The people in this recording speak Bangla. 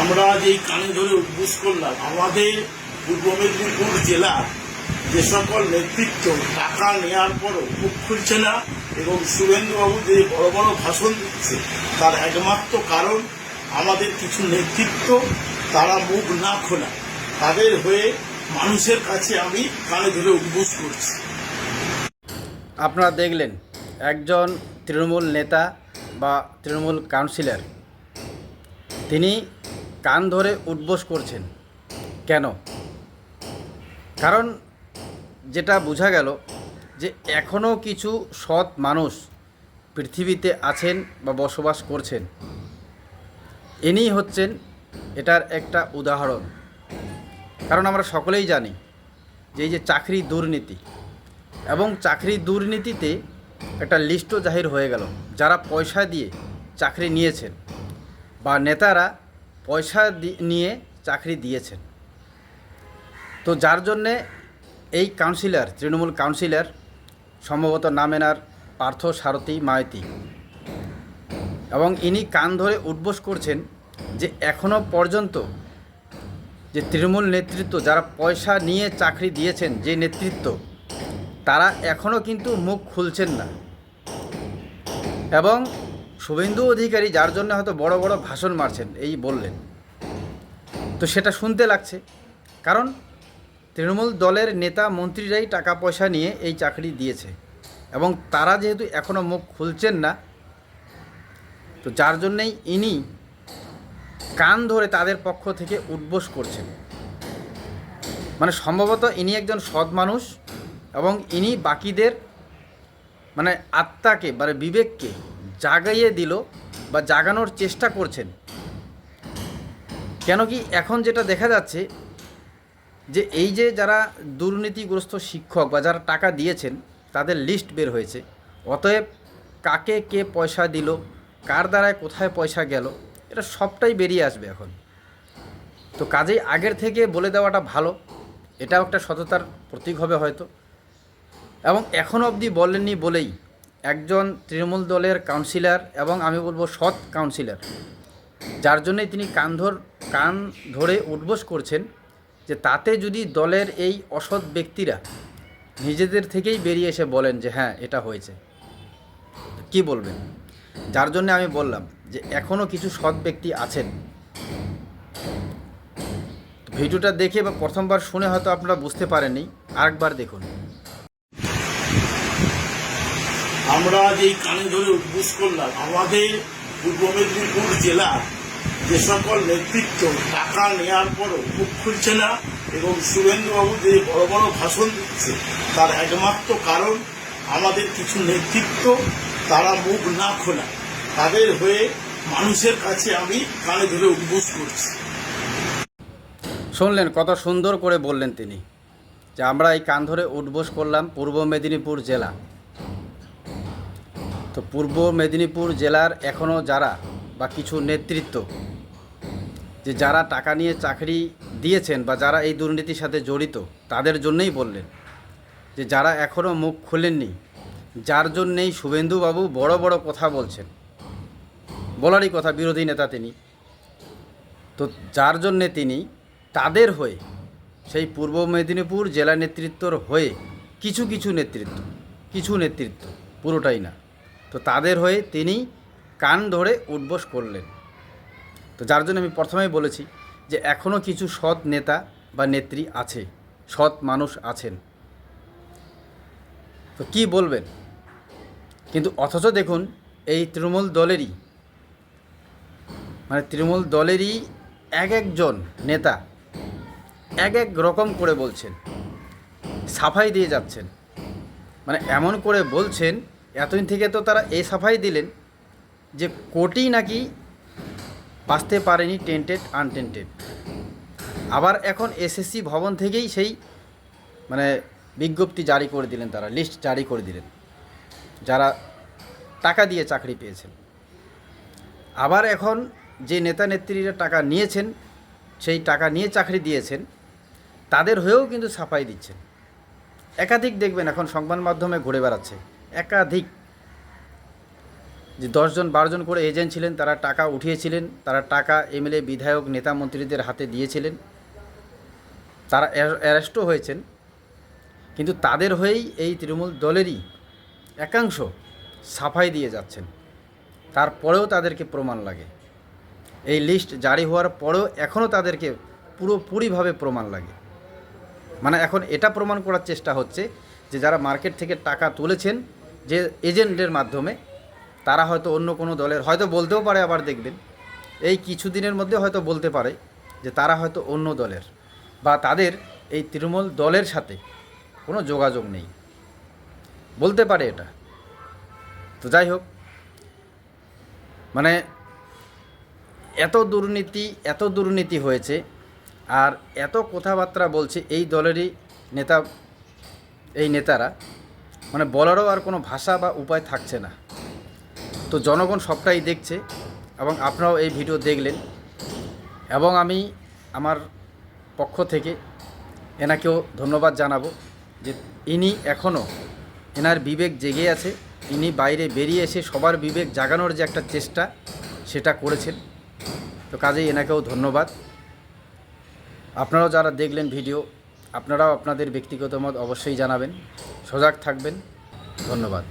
আমরা এই কানে ধরে উদ্বোস করলাম, আমাদের পূর্ব মেদিনীপুর জেলার যে সকল নেতৃত্ব টাকা নেওয়ার পরও মুখ খুলছে না এবং শুভেন্দুবাবু যে বড় বড় ভাষণ দিচ্ছে, তার একমাত্র কারণ আমাদের কিছু নেতৃত্ব, তারা মুখ না খোলা। তাদের হয়ে মানুষের কাছে আমি কানে ধরে উদ্বোস করছি। আপনারা দেখলেন, একজন তৃণমূল নেতা বা তৃণমূল কাউন্সিলর, তিনি কান ধরে উদ্বোস করছেন। কেন? কারণ যেটা বোঝা গেল যে এখনও কিছু সৎ মানুষ পৃথিবীতে আছেন বা বসবাস করছেন। ইনিই হচ্ছেন এটার একটা উদাহরণ। কারণ আমরা সকলেই জানি যে এই যে চাকরি দুর্নীতি এবং চাকরি দুর্নীতিতে একটা লিস্টও জাহির হয়ে গেল। যারা পয়সা দিয়ে চাকরি নিয়েছেন বা নেতারা পয়সা নিয়ে চাকরি দিয়েছেন। তো যার জন্যে এই কাউন্সিলর তৃণমূল কাউন্সিলর সম্ভবত নামেনার পার্থ সারথী মাইতি, এবং ইনি কান ধরে উদ্বোস করছেন যে এখনও পর্যন্ত যে তৃণমূল নেতৃত্ব যারা পয়সা নিয়ে চাকরি দিয়েছেন, যে নেতৃত্ব, তারা এখনও কিন্তু মুখ খুলছেন না। এবং শুভেন্দু অধিকারী যার জন্য হয়তো বড় বড় ভাষণ মারছেন, এই বললেন। তো সেটা শুনতে লাগছে। কারণ তৃণমূল দলের নেতা মন্ত্রীরাই টাকা পয়সা নিয়ে এই চাকরি দিয়েছে। এবং তারা যেহেতু এখনও মুখ খুলছেন না, তো যার জন্যেই ইনি কান ধরে তাদের পক্ষ থেকে উদ্বোস করছেন। মানে সম্ভবত ইনি একজন সৎ মানুষ এবং ইনি বাকিদের মানে আত্মাকে মানে বিবেককে জাগাইয়ে দিল বা জাগানোর চেষ্টা করছেন। কেন কি এখন যেটা দেখা যাচ্ছে যে এই যে যারা দুর্নীতিগ্রস্ত শিক্ষক বা যারা টাকা দিয়েছেন, তাদের লিস্ট বের হয়েছে। অতএব কাকে কে পয়সা দিল, কার দ্বারায় কোথায় পয়সা গেল, এটা সবটাই বেরিয়ে আসবে এখন। তো কাজেই আগের থেকে বলে দেওয়াটা ভালো, এটাও একটা সততার প্রতীক হবে হয়তো। এবং এখনও অবধি বলেননি বলেই একজন তৃণমূল দলের কাউন্সিলর এবং আমি বলব সৎ কাউন্সিলর যার জন্যই তিনি কান ধর, কান ধরে উদ্বোস করছেন যে তাতে যদি দলের এই অসৎ ব্যক্তিরা নিজেদের থেকেই বেরিয়ে এসে বলেন যে হ্যাঁ এটা হয়েছে। কি বলবেন? যার জন্য আমি বললাম যে এখনও কিছু সৎ ব্যক্তি আছেন। ভিডিওটা দেখে বা প্রথমবার শুনে হয়তো আপনারা বুঝতে পারেননি, আরেকবার দেখুন। আমরা এই কানে ধরে উদ্বোস করলাম, আমাদের পূর্ব মেদিনীপুর জেলার যে সকল নেতৃত্ব টাকা নেওয়ার পরও মুখ খুলছে না এবং শুভেন্দুবাবু যে বড় বড় ভাষণ দিচ্ছে, তার একমাত্র কারণ আমাদের কিছু নেতৃত্ব, তারা মুখ না খোলা। তাদের হয়ে মানুষের কাছে আমি কানে ধরে উদ্বোস করছি। শুনলেন, কত সুন্দর করে বললেন তিনি যে আমরা এই কান ধরে উদ্বোস করলাম পূর্ব মেদিনীপুর জেলা। তো পূর্ব মেদিনীপুর জেলার এখনও যারা বা কিছু নেতৃত্ব, যে যারা টাকা নিয়ে চাকরি দিয়েছেন বা যারা এই দুর্নীতির সাথে জড়িত, তাদের জন্যই বললেন যে যারা এখনও মুখ খোলেননি, যার জন্যেই শুভেন্দুবাবু বড় বড় কথা বলছেন। বলারই কথা, বিরোধী নেতা তিনি। তো যার জন্যে তিনি তাদের হয়ে, সেই পূর্ব মেদিনীপুর জেলা নেতৃত্বর হয়ে কিছু কিছু নেতৃত্ব কিছু নেতৃত্ব, পুরোটাই না তো তাদের হয়ে তিনি কান ধরে উদ্বোস করলেন। তো যার জন্য আমি প্রথমেই বলেছি যে এখনও কিছু সৎ নেতা বা নেত্রী আছে, সৎ মানুষ আছেন। তো কি বলবেন? কিন্তু অথচ দেখুন, এই তৃণমূল দলেরই মানে তৃণমূল দলেরই এক একজন নেতা এক এক রকম করে বলছেন, সাফাই দিয়ে যাচ্ছেন। মানে এমন করে বলছেন এতদিন থেকে তো তারা এই সাফাই দিলেন যে কোটি নাকি বাঁচতে পারেনি টেন্টেড, আনটেন্টেড। আবার এখন এসএসসি ভবন থেকেই সেই মানে বিজ্ঞপ্তি জারি করে দিলেন তারা, লিস্ট জারি করে দিলেন, যারা টাকা দিয়ে চাকরি পেয়েছেন। আবার এখন যে নেতা নেত্রীরা টাকা নিয়েছেন, সেই টাকা নিয়ে চাকরি দিয়েছেন, তাদের হয়েও কিন্তু সাফাই দিচ্ছেন। একাধিক দেখবেন এখন সংবাদ মাধ্যমে ঘুরে বেড়াচ্ছে। একাধিক। যে দশজন, বারোজন করে এজেন্ট ছিলেন, তারা টাকা উঠিয়েছিলেন, তারা টাকা এমএলএ, বিধায়ক, নেতা মন্ত্রীদের হাতে দিয়েছিলেন। তারা অ্যারেস্টও হয়েছেন। কিন্তু তাদের হয়েই এই তৃণমূল দলেরই একাংশ সাফাই দিয়ে যাচ্ছেন। তারপরেও তাদেরকে প্রমাণ লাগে। এই লিস্ট জারি হওয়ার পরেও এখনও তাদেরকে পুরোপুরিভাবে প্রমাণ লাগে। মানে এখন এটা প্রমাণ করার চেষ্টা হচ্ছে যে যারা মার্কেট থেকে টাকা তুলেছেন যে এজেন্টের মাধ্যমে তারা হয়তো অন্য কোনো দলের, হয়তো বলতেও পারে আবার দেখবেন। এই কিছুদিনের মধ্যে হয়তো বলতে পারে যে তারা হয়তো অন্য দলের বা তাদের এই তৃণমূল দলের সাথে কোনো যোগাযোগ নেই। বলতে পারে এটা। তো যাই হোক মানে এত দুর্নীতি এত দুর্নীতি হয়েছে আর এত কথাবার্তা বলছে এই দলেরই নেতা, এই নেতারা। মানে বলারও আর কোনো ভাষা বা উপায় থাকছে না। তো জনগণ সবটাই দেখছে এবং আপনারাও এই ভিডিও দেখলেন এবং আমি আমার পক্ষ থেকে এনাকেও ধন্যবাদ জানাব যে ইনি এখনও এনার বিবেক জেগে আছে, ইনি বাইরে বেরিয়ে এসে সবার বিবেক জাগানোর যে একটা চেষ্টা সেটা করেছেন। তো কাজেই এনাকেও ধন্যবাদ। আপনারাও যারা দেখলেন ভিডিও, আপনারাও আপনাদের ব্যক্তিগত মত অবশ্যই জানাবেন। সজাগ থাকবেন। ধন্যবাদ।